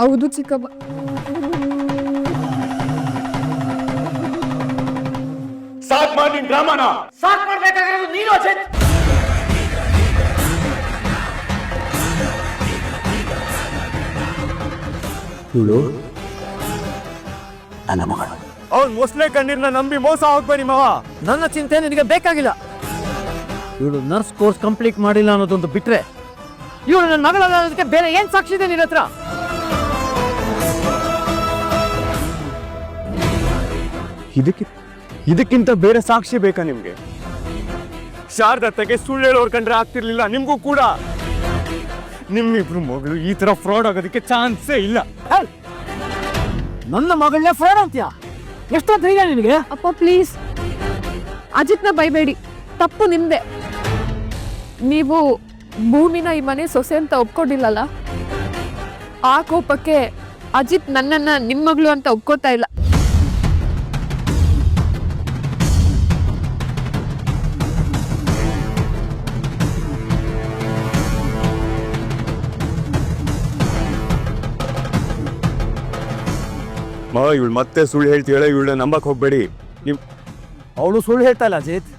ಹೌದು ಚಿಕ್ಕಮ್ಮ ಸಾಕ್ ಮಾಡಿ ಡ್ರಾಮಾನ. ಸಾಕ್ ಮಾಡ್ಬೇಕಾಗಿರೋದು ನೀನು ಅಜಿತ್. ಇವಳು? ನನ್ನ ಮಗಳು. ಅವ್ನ್ ಮೊಸಳೆ ಕಣ್ಣೀರ್ನ ನಂಬಿ ಮೋಸ ಹೋಗ್ಬೇಡಿ ಮಾವ. ನನ್ನ ಚಿಂತೆ ನಿನಗೆ ಬೇಕಾಗಿಲ್ಲ. ಇವಳು ನರ್ಸ್ ಕೋರ್ಸ್ ಕಂಪ್ಲೀಟ್ ಮಾಡಿಲ್ಲ ಅನ್ನೋದೊಂದು ಬಿಟ್ರೆ ಇವಳು ನನ್ನ ಮಗಳಲ್ಲ ಅನ್ನೋದಕ್ಕೆ ಬೇರೆ ಏನ್ ಸಾಕ್ಷಿ ಇದೆ ನಿನ್ನ ಹತ್ರ? ಇದಕ್ಕೆ ಇದಕ್ಕಿಂತ ಬೇರೆ ಸಾಕ್ಷಿ ಬೇಕಾ ನಿಮ್ಗೆ? ಶಾರದತ್ತೆಗೆ ಸುಳ್ಳು ಹೇಳೋರ್ ಕಂಡ್ರೆ ಆಗ್ತಿರ್ಲಿಲ್ಲ ನಿಮಗೂ ಕೂಡ. ನಿಮ್ಮಿಬ್ರು ಮಗಳು ಈ ತರ ಫ್ರಾಡ್ ಆಗೋದಕ್ಕೆ ಚಾನ್ಸೇ ಇಲ್ಲ! ನನ್ನ ಮಗಳನ್ನೇ ಫ್ರಾಡ್ ಅಂತ್ಯಾ? ಎಷ್ಟೊಂದು ಧೈರ್ಯ ನಿನಗೆ? ಅಪ್ಪ ಪ್ಲೀಸ್ ಅಜಿತ್ನ ಬೈಬೇಡಿ. ತಪ್ಪು ನಿಮ್ದೆ. ನೀವು ಭೂಮಿನ ಈ ಮನೆ ಸೊಸೆ ಅಂತ ಒಪ್ಕೊಂಡಿಲ್ಲಲ್ಲ? ಆ ಕೋಪಕ್ಕೆ ಅಜಿತ್ ನನ್ನನ್ನ ನಿಮ್ಮ ಮಗಳು ಅಂತ ಒಪ್ಕೋತಾ ಇಲ್ಲ. ಮಾವ ಇವಳು ಮತ್ತೆ ಸುಳ್ಳು ಹೇಳ್ತೀಳೆ ಇವಳ ನಂಬಕ್ ಹೋಗ್ಬೇಡಿ. ನೀವು ಅವಳು ಸುಳ್ಳು ಹೇಳ್ತಾ ಇಲ್ಲ ಅಜಿತ್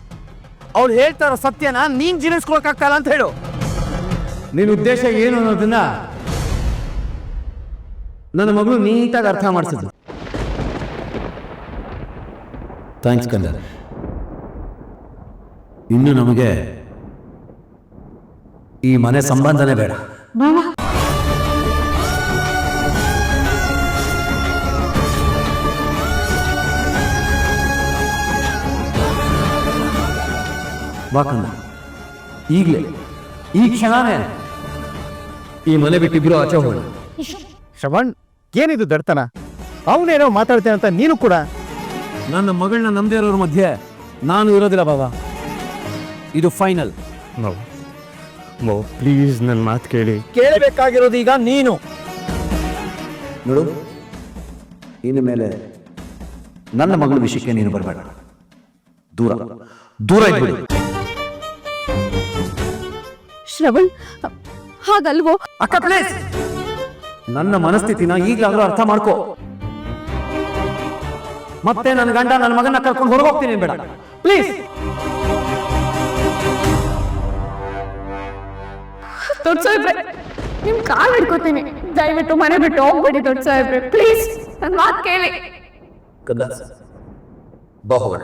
ಅವಳು ಹೇಳ್ತಾರ ಸತ್ಯನ ನೀನ್ ಜೀರ್ಣಿಸ್ಕೊಳಕ್ಕಾಗ್ತಾಯಿಲ್ಲ ಅಂತ ಹೇಳು. ನಿನ್ನ ಉದ್ದೇಶ ಏನು ಅನ್ನೋದನ್ನ ನನ್ನ ಮಗಳು ನೀಟಾಗಿ ಅರ್ಥ ಮಾಡಿಸಿದ್ರು ಥ್ಯಾಂಕ್ಸ್ ಕಂದ ಇನ್ನು ನಮಗೆ ಈ ಮನೆ ಸಂಬಂಧನೇ ಬೇಡ. ಕಂದ ಈಗಲೇ ಈ ಕ್ಷಣನೇ ಈ ಮನೆ ಬಿಟ್ಟಿಬ್ರು ಆಚೆ ಹೋಗೋಣ. ಶ್ರವಣ್ ಏನಿದು ದಡ್ತನ? ಅವನೇನೋ ಮಾತಾಡ್ತೇನೆ ಅಂತ ನೀನು ಕೂಡ? ನನ್ನ ಮಗಳನ್ನ ನಂಬದೇ ಇರೋರ ಮಧ್ಯೆ ನಾನು ಇರೋದಿಲ್ಲ ಬಾಬಾ ಇದು ಫೈನಲ್. ನೋ ಪ್ಲೀಸ್ ನನ್ನ ಮಾತು ಕೇಳಿ. ಕೇಳಬೇಕಾಗಿರೋದು ಈಗ ನೀನು. ನೋಡು ಇನ್ನು ಮೇಲೆ ನನ್ನ ಮಗಳ ವಿಷಯಕ್ಕೆ ನೀನು ಬರಬೇಡ. ದೂರ ದೂರ ಇದ್ಬಿಡು. ಶ್ರವಣ್ ಹಾಗಲ್ವೋ? ಅಕ್ಕ ಪ್ಲೀಸ್ ನನ್ನ ಮನಸ್ಥಿತಿನ ಈಗಲಾದ್ರೂ ಅರ್ಥ ಮಾಡ್ಕೋ. ಮತ್ತೆ ನನ್ನ ಗಂಡ ನನ್ನ ಮಗನ ಕರ್ಕೊಂಡು ಹೊರಗೋಗ್ತೀನಿ ಬೇಡ. ಪ್ಲೀಸ್ ದೊಡ್ಡ ಸಾಹೇಬ್ರೆ ನಿಮ್ ಕಾಲ್ ಹಿಡ್ಕೋತೀನಿ. ದಯವಿಟ್ಟು ಮನೆ ಬಿಟ್ಟು ಹೋಗ್ಬೇಡಿ ದೊಡ್ಡ ಸಾಹೇಬ್ರೆ. ಪ್ಲೀಸ್ ನನ್ನ ಮಾತು ಕೇಳಿ. ಹೋಗೋಣ